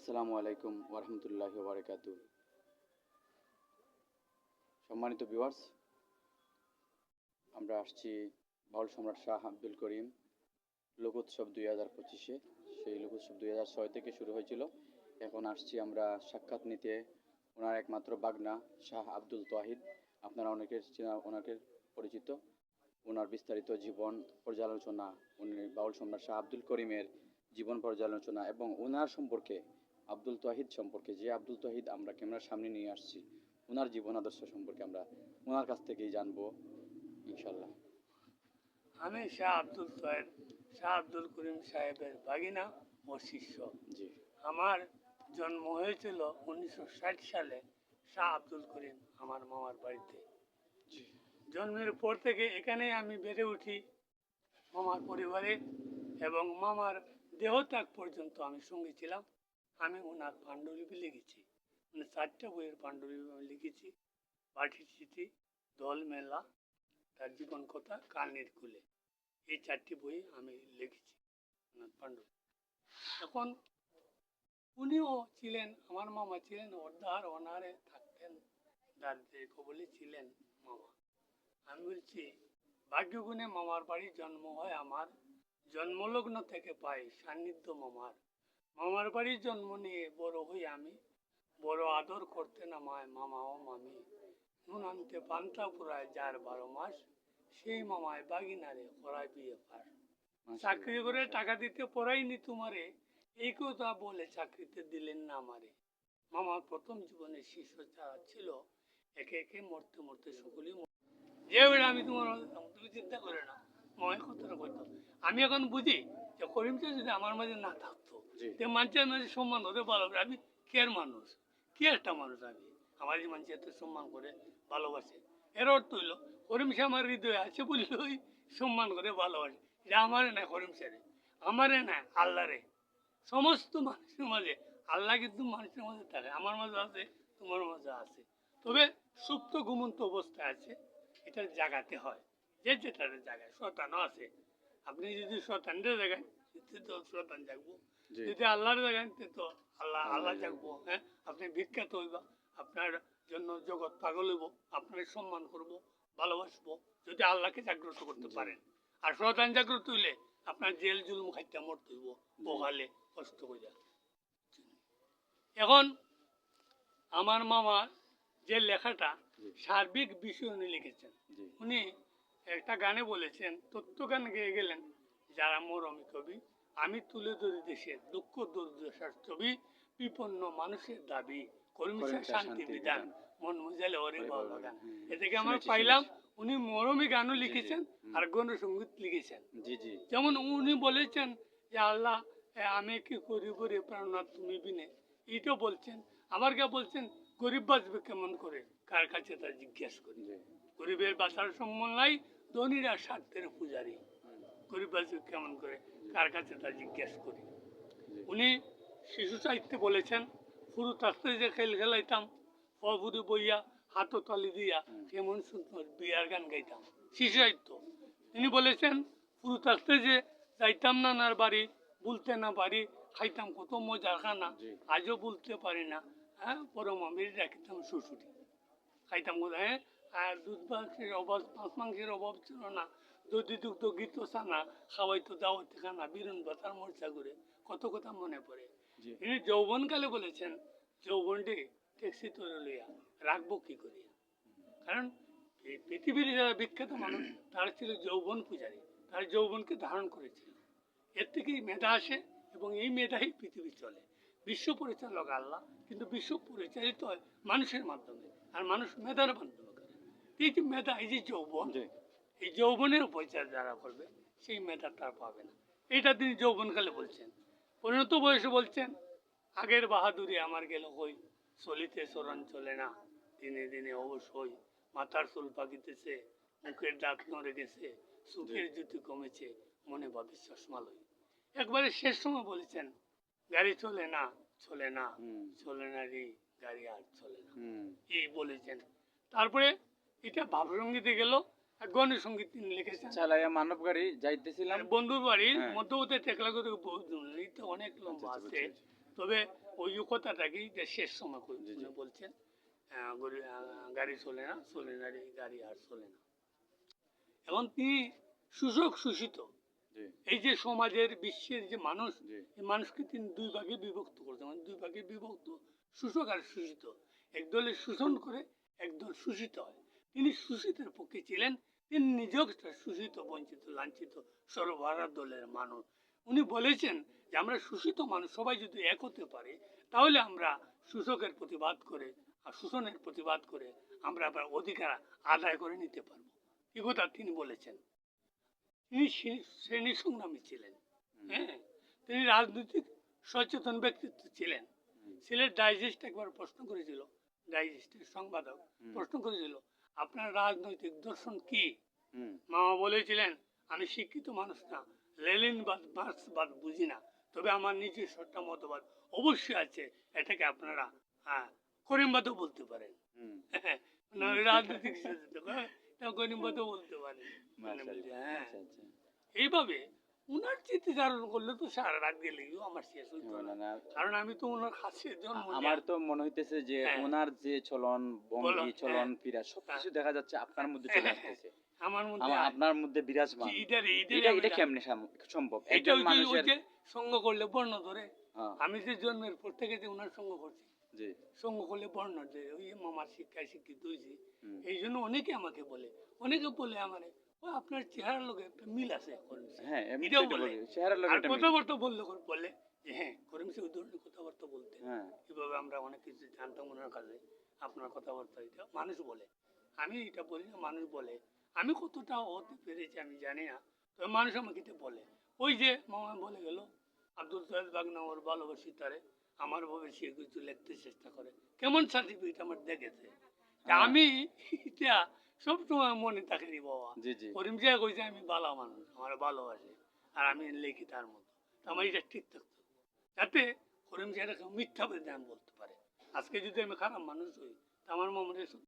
আসসালামু আলাইকুম ওরহমতুল্লাহ বারকাত সম্মানিত ভিউয়ার্স, আমরা আসছি বাউল সম্রাট শাহ আব্দুল করিম লোকোৎসব দুই হাজার পঁচিশে। সেই লোকোৎসব দুই হাজার ছয় থেকে শুরু হয়েছিল। এখন আসছি আমরা সাক্ষাৎ নিতে ওনার একমাত্র বাগনা, শাহ আব্দুল তোয়াহিদ আপনারা অনেকের চেনা, ওনাকে পরিচিত। ওনার বিস্তারিত জীবন পর্যালোচনা, উনি বাউল সম্রাট শাহ আব্দুল করিমের জীবন পর্যালোচনা এবং ওনার সম্পর্কে আব্দুল তোয়াহিদ সম্পর্কে যে আব্দুল তোয়াহিদ আমরা ক্যামেরার সামনে নিয়ে আসছি ওনার জীবন আদর্শ সম্পর্কে আমরা ওনার কাছ থেকেই জানব ইনশাল্লাহ আমি শাহ আব্দুল তয়ের শাহ আব্দুল করিম সাহেবের বাগিনা ও শিষ্য। জি। আমার জন্ম হয়েছিল উনিশশো ষাট সালে শাহ আব্দুল করিম আমার মামার বাড়িতে। জি। জন্মের পর থেকে এখানে আমি বেড়ে উঠি মামার পরিবারে এবং মামার দেহত্যাগ পর্যন্ত আমি সঙ্গে ছিলাম। আমি ওনার পাণ্ডুলিপি লিখেছি। মানে চারটা বইয়ের পাণ্ডুলিপি আমি লিখেছি। পাঠি স্মৃতি দল মেলা, তার জীবন কথা কালনির কুলে। এই চারটি বই আমি লিখেছি। ওনার পাণ্ডুলিপি। এখন উনিও ছিলেন, আমার মামা ছিলেন, অর্ধার অনারে থাকতেন দারিদ্রের কবলে ছিলেন মামা। আমি বলছি, ভাগ্যগুণে মামার বাড়ি জন্ম হয় আমার, জন্মলগ্ন থেকে পাই সান্নিধ্য মামার। মামার বাড়ি জন্ম নিয়ে বড় হই আমি। বড় আদর করতে নামায় মামা ও মামি। নুন আনতে পান্তা পুরায় যার বারো মাস সেই মামায় বাগিনারে করায় বিয়ে পার। চাকরি করে টাকা দিতে পড়াইনি তোমারে এই কথা বলে চাকরিতে দিলেন না আমারে। মামার প্রথম জীবনে শিষ্য যারা ছিল একে একে মরতে মরতে সকলেই মর- যে আমি তোমার তুমি চিন্তা করে না ময় কথাটা কইতো আমি এখন বুঝি যে করিমটা যদি আমার মাঝে না থাকতো। মানুষের মাঝে সম্মান হতে। আমি মানুষ। একটা মানুষ আমি। আমার মানুষ এত সম্মান করে, ভালোবাসে। এর অর্থ আমার হৃদয়ে আছে সম্মান করে ভালোবাসে। এটা না আমারে না আল্লাহরে। সমস্ত মানুষের মাঝে, আল্লাহ কিন্তু মানুষের মাঝে থাকে। আমার মাঝে আছে, তোমার মাঝে আছে। তবে সুপ্ত ঘুমন্ত অবস্থায় আছে, এটা জাগাতে হয়। যে যেটার জায়গায় শতানও আছে। আপনি যদি শতানদের জায়গায় শতান জাগবো। যদি আল্লাহর জায়গায় তো আল্লাহ আল্লাহ জাগবো হ্যাঁ? আপনি বিখ্যাত হইবা আপনার জন্য জগৎ পাগল হইব আপনার সম্মান করব ভালোবাসবো যদি আল্লাহকে জাগ্রত করতে পারেন। আর জাগ্রত হইলে আপনার জেল জুলুম খাইতে মরতে হইব বহালে কষ্ট এখন আমার মামা যে লেখাটা সার্বিক বিষয় উনি লিখেছেন। উনি একটা গানে বলেছেন তত্ত্ব গান গেয়ে গেলেন যারা মরমী কবি আমি তুলে ধরি দেশের দুঃখ দুর্দশার ছবি বিপন্ন মানুষের দাবি কর্মী কর্মী শান্তি বিধান। মন বুঝালে ওরে বাবা গান। এ থেকে আমরা পাইলাম উনি মরমী গানও লিখেছেন। আর গণসঙ্গীত লিখেছেন। যেমন উনি বলেছেন যে আল্লাহ আমি কি করিব রে প্রাণনাথ তুমি বিনে? এইটাও বলছেন। আবার কে বলছেন গরিব বাঁচবে কেমন করে? কার কাছে তা জিজ্ঞেস করি? গরিবের বাঁচার সম্মান নাই ধনীরা স্বার্থের পূজারী। গরিব বাঁচবে কেমন করে? কার কাছে তা জিজ্ঞেস করি। উনি শিশু সাহিত্যে বলেছেন পুরু থাকতে যে খেল খেলাইতাম অবুরি বইয়া হাত তালি দিয়া কেমন সুন্দর বিয়ার গান গাইতাম। শিশু সাহিত্য। তিনি বলেছেন পুরু থাকতে যে যাইতাম না নার বাড়ি বলতে না পারি খাইতাম কত মজার খানা আজও বলতে পারি না। হ্যাঁ পরম আমি রাখিতাম শ্বশুরি। খাইতাম কোথায়? হ্যাঁ আর দুধ মাংসের অভাব মাছ মাংসের অভাব ছিল না। যদি দুগ্ধ গীত সানা খাওয়াইতো দাওয়াতে খানা বিরুন বাতার মর্চা করে কত কথা মনে পড়ে? তিনি যৌবনকালে বলেছেন যৌবনটি ট্যাক্সি তৈরি লইয়া রাখব কি করিয়া? কারণ এই পৃথিবীর যারা বিখ্যাত মানুষ তারা ছিল যৌবন পূজারী তারা যৌবনকে ধারণ করেছিল। এর থেকেই মেধা আসে এবং এই মেধাই পৃথিবী চলে। বিশ্ব পরিচালক আল্লাহ কিন্তু বিশ্ব পরিচালিত হয় মানুষের মাধ্যমে আর মানুষ মেধার মাধ্যমে করে। এই যে মেধা এই যে যৌবন এই যৌবনের উপচার যারা করবে সেই মেধা তার পাবে না। এটা তিনি যৌবনকালে বলছেন। পরিণত বয়সে বলছেন আগের বাহাদুরি আমার গেল হই চলিতে চরণ চলে না। দিনে দিনে অবশ্যই মাথার চুল পাকিতেছে মুখের দাঁত নড়ে গেছে সুখের জুতি কমেছে মনে ভাবি চশমালয় একবারে শেষ সময় বলেছেন গাড়ি চলে না চলে না চলে না রে গাড়ি আর চলে না। এই বলেছেন। তারপরে এটা ভাবসঙ্গীতে গেল আর গণসঙ্গীত তিনি লিখেছেন। চালাইয়া মানব গাড়ি যাইতেছিলাম। আর বন্ধুর বাড়ির হ্যাঁ। মধ্যবর্তী টেকলা করে বহুত অনেক লম্বা আচ্ছা, আছে। আচ্ছা, তবে ওই যে শেষ সময় বলছেন গাড়ি চলে না চলে না গাড়ি আর চলে না। এবং তিনি সুযোগ শোষিত এই যে সমাজের বিশ্বের যে মানুষ এই মানুষকে তিনি দুই ভাগে বিভক্ত করতেন মানে দুই ভাগে বিভক্ত শোষক আর শোষিত একদলে শোষণ করে একদল শোষিত হয়। তিনি শোষিতের পক্ষে ছিলেন তিনি নিজেও শোষিত বঞ্চিত লাঞ্ছিত সর্বহারা দলের মানুষ। উনি বলেছেন যে আমরা শোষিত মানুষ সবাই যদি এক হতে পারি তাহলে আমরা শোষকের প্রতিবাদ করে আর শোষণের প্রতিবাদ করে আমরা আবার অধিকার আদায় করে নিতে পারব। এই কথা তিনি বলেছেন। তিনি শ্রে- শ্রেণি সংগ্রামী ছিলেন হ্যাঁ? তিনি রাজনৈতিক সচেতন ব্যক্তিত্ব ছিলেন। সিলেট ডাইজেস্ট একবার প্রশ্ন করেছিল ডাইজেস্টের সংবাদক প্রশ্ন করেছিল আপনার রাজনৈতিক দর্শন কি? মামা বলেছিলেন আমি শিক্ষিত মানুষ না লেলিনবাদ মার্ক্সবাদ বুঝি না। তবে আমার নিজস্ব একটা মতবাদ অবশ্যই আছে এটাকে আপনারা হ্যাঁ করিমবাদও বলতে পারেন। না, রাজনৈতিক করিমবাদও বলতে পারেন। মানে হ্যাঁ। আচ্ছা আচ্ছা। এইভাবে উনার স্মৃতিচারণ করলে তো সারা রাত গেলেও আমার শেষ হইতো না, কারণ আমি তো জন্ম আমার তো মনে হইতেছে যে হ্যাঁ। ওনার যে চলন ভঙ্গি চলন হ্যাঁ। ফিরা সবকিছু দেখা যাচ্ছে আপনার মধ্যে চলে হ্যাঁ, আসতেছে। আমার মধ্যে আপনার মধ্যে বিরাজমান। এটা এটা কেমনে সম্ভব? এটা মানুষের সঙ্গ করলে বর্ণ ধরে। আমি যে জন্মের পর থেকে যে ওনার সঙ্গ করছি সঙ্গ করলে বর্ণ ধরে ওই মামার শিক্ষায় শিক্ষিত হয়েছি এই জন্য অনেকে আমাকে বলে অনেকে বলে আমারে আপনার চেহারার লোক একটা মিল আছে হ্যাঁ এটাও বলে। চেহারার আর কথাবার্তা বললে বলে যে হ্যাঁ কথাবার্তা বলতে হ্যাঁ। এভাবে আমরা অনেক কিছু জানতাম ওনার কাছে আপনার কথাবার্তা। এটা মানুষ বলে। আমি এটা বলি না মানুষ বলে। আমি কতটা হতে পেরেছি আমি জানি না তবে মানুষ আমাকে এটা বলে। ওই যে মামা বলে গেল আব্দুল সৈয়দ বাগনা ওর ভালোবাসি তারে আমার ভাবে সে কিছু লিখতে চেষ্টা করে। কেমন সার্টিফিকেট আমার দেখেছে। হ্যাঁ। আমি এটা সবসময় মনে থাকে নি বাবা। জি জি। করিম সাহেব কইছে আমি ভালো মানুষ আমার ভালোবাসে আর আমি লিখি তার মতো। আমার এটা ঠিক থাকতো। যাতে করিম সাহেব মিথ্যা মিথ্যা আমি বলতে পারে। আজকে যদি আমি খারাপ মানুষ হই তা আমার মনে